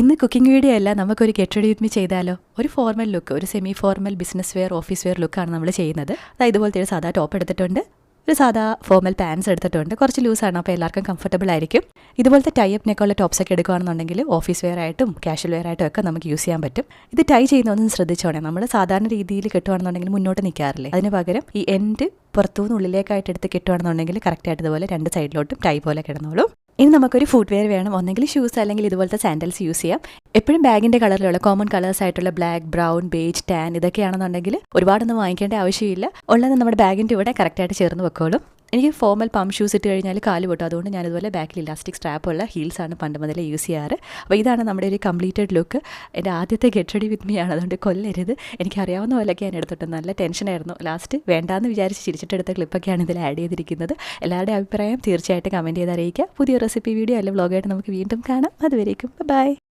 ഇന്ന് cooking video അല്ല നമുക്കൊരു ഗെറ്റ് റെഡി ചെയ്താലോ? ഒരു ഫോർമൽ ലുക്ക് ഒരു semi formal business wear office wear ലുക്കാണ് നമ്മൾ ചെയ്യുന്നത്. അതായത് ഇതുപോലത്തെ ഒരു സാധാ ടോപ്പ് എടുത്തിട്ടുണ്ട് ഒരു സാധാ ഫോർമൽ പാൻസ് എടുത്തിട്ടുണ്ട്. കുറച്ച് ലൂസാണ് അപ്പോൾ എല്ലാവർക്കും കംഫർട്ടബിൾ ആയിരിക്കും. ഇതുപോലത്തെ ടൈ അപ്പ് നെക്കുള്ള ടോപ്സ് ഒക്കെ എടുക്കുകയാണെന്നുണ്ടെങ്കിൽ ഓഫീസ് വെയർ ആയിട്ടും കാഷ്വൽ വെയർ ആയിട്ടും ഒക്കെ നമുക്ക് യൂസ് ചെയ്യാൻ പറ്റും. ഇത് ടൈ ചെയ്യുന്നതൊന്നും ശ്രദ്ധിച്ചോണേ നമ്മൾ സാധാരണ രീതിയിൽ കിട്ടുകയാണെന്നുണ്ടെങ്കിൽ മുന്നോട്ട് നിൽക്കാറില്ലേ? അതിന് പകരം ഈ എൻഡ് പുറത്തുനിന്ന് ഉള്ളിലേക്കായിട്ട് എടുത്ത് കിട്ടുകയാണെന്നുണ്ടെങ്കിൽ കറക്റ്റായിട്ട് ഇതുപോലെ രണ്ട് സൈഡിലോട്ടും ടൈ പോലെ കിടന്നോളും. ഇനി നമുക്കൊരു ഫുഡ് വെയർ വേണം. ഒന്നെങ്കിൽ ഷൂസ് അല്ലെങ്കിൽ ഇതുപോലത്തെ സാൻഡൽസ് യൂസ് ചെയ്യാം. എപ്പോഴും ബാഗിന്റെ കളറിലുള്ള കോമൺ കളേഴ്സ് ആയിട്ടുള്ള ബ്ലാക്ക് ബ്രൗൺ ബേജ് ടാൻ ഇതൊക്കെയാണെന്നുണ്ടെങ്കിൽ ഒരുപാടൊന്നും വാങ്ങിക്കേണ്ട ആവശ്യമില്ല. ഉള്ളത് നമ്മുടെ ബാഗിന്റെ കൂടെ കറക്റ്റായിട്ട് ചേർന്ന് വെക്കോളും. എനിക്ക് ഫോർമൽ പം ഷൂസ് ഇട്ട് കഴിഞ്ഞാൽ കാൽ പൊട്ടും. അതുകൊണ്ട് ഞാൻ ഇതുപോലെ ബാക്കിൽ ഇലാസ്റ്റിക് സ്ട്രാപ്പ് ഉള്ള ഹീൽസ് ആണ് പണ്ട് മുതലേ യൂസ് ചെയ്യാറ്. അപ്പോൾ ഇതാണ് നമ്മുടെ ഒരു കംപ്ലീറ്റഡ് ലുക്ക് എന്റെ ആദ്യത്തെ ഗെറ്റ് റെഡി വിത്ത് മീ ആണ്. അതുകൊണ്ട് കൊല്ലരുത്. എനിക്കറിയാവുന്ന പോലെയൊക്കെ ഞാൻ എടുത്തിട്ട് നല്ല ടെൻഷനായിരുന്നു ലാസ്റ്റ് വേണ്ടാന്ന് വിചാരിച്ച് ചിരിച്ചിട്ടെടുത്ത ക്ലിപ്പൊക്കെയാണ് ഇതിൽ ആഡ് ചെയ്തിരിക്കുന്നത്. എല്ലാവരുടെ അഭിപ്രായം തീർച്ചയായിട്ടും കമന്റ് ചെയ്ത് അറിയിക്കുക. പുതിയ റെസിപ്പി വീഡിയോ അല്ലെങ്കിൽ വ്ളോഗായിട്ട് നമുക്ക് വീണ്ടും കാണാം. അതുവരേക്കും. ബൈ